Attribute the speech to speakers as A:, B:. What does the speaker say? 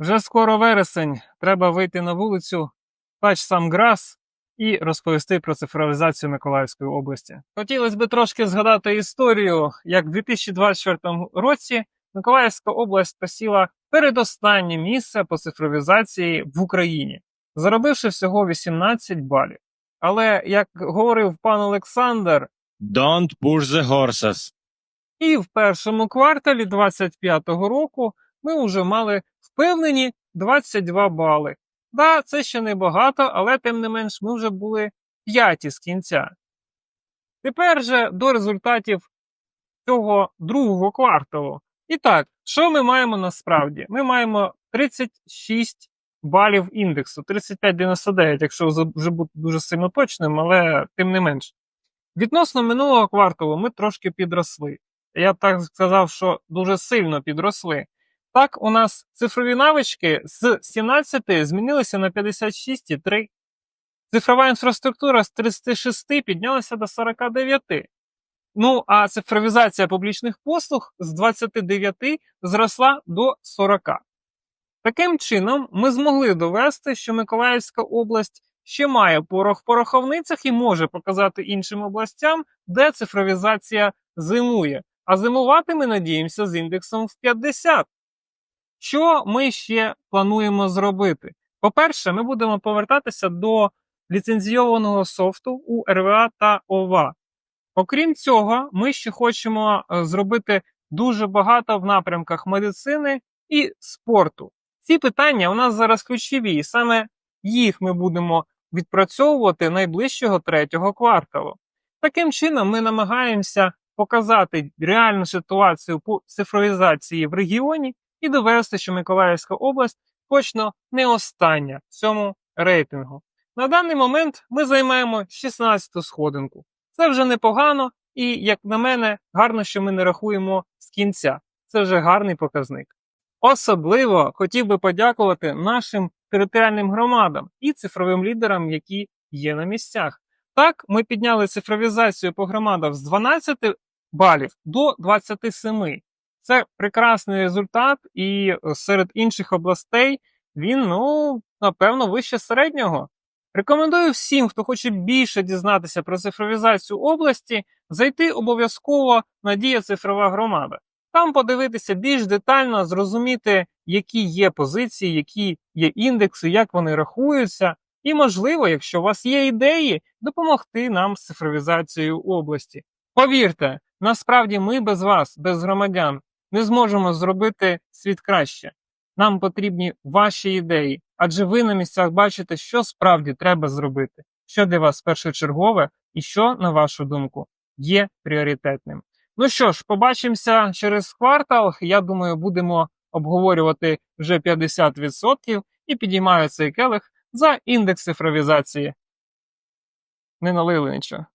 A: Вже скоро вересень. Треба вийти на вулицю, пач сам грас і розповісти про цифровізацію Миколаївської області. Хотілося б трошки згадати історію, як в 2024 році Миколаївська область посіла передостаннє місце по цифровізації в Україні, заробивши всього 18 балів. Але як говорив пан Олександр,
B: Don't push the horses.
A: і в першому кварталі 25-го року ми вже мали впевнені 22 бали. Да, це ще не багато, але тим не менш ми вже були п'яті з кінця. Тепер же до результатів цього другого кварталу. І так, що ми маємо насправді? Ми маємо 36 балів індексу, 35,99, якщо вже бути дуже сильно точним, але тим не менш. Відносно минулого кварталу ми трошки підросли. Я так сказав, що дуже сильно підросли. Так, у нас цифрові навички з 17 змінилися на 56,3. Цифрова інфраструктура з 36 піднялася до 49. Ну, а цифровізація публічних послуг з 29 зросла до 40. Таким чином, ми змогли довести, що Миколаївська область ще має порох в пороховницях і може показати іншим областям, де цифровізація зимує. А зимувати ми надіємося з індексом в 50. Що ми ще плануємо зробити? По-перше, ми будемо повертатися до ліцензійованого софту у РВА та ОВА. Окрім цього, ми ще хочемо е, зробити дуже багато в напрямках медицини і спорту. Ці питання у нас зараз ключові, і саме їх ми будемо відпрацьовувати найближчого третього кварталу. Таким чином, ми намагаємося показати реальну ситуацію по цифровізації в регіоні і довести, що Миколаївська область точно не остання в цьому рейтингу. На даний момент ми займаємо 16-ту сходинку. Це вже непогано, і, як на мене, гарно, що ми не рахуємо з кінця. Це вже гарний показник. Особливо хотів би подякувати нашим територіальним громадам і цифровим лідерам, які є на місцях. Так, ми підняли цифровізацію по громадам з 12 балів до 27. Це прекрасний результат, і серед інших областей він, ну, напевно, вище середнього. Рекомендую всім, хто хоче більше дізнатися про цифровізацію області, зайти обов'язково на Дія цифрова громада. Там подивитися більш детально, зрозуміти, які є позиції, які є індекси, як вони рахуються, і, можливо, якщо у вас є ідеї, допомогти нам з цифровізацією області. Повірте, насправді ми без вас, без громадян, не зможемо зробити світ краще. Нам потрібні ваші ідеї, адже ви на місцях бачите, що справді треба зробити, що для вас першочергове і що, на вашу думку, є пріоритетним. Ну що ж, побачимося через квартал. Я думаю, будемо обговорювати вже 50% і підіймаю цей келих за індекс цифровізації. Не налили нічого.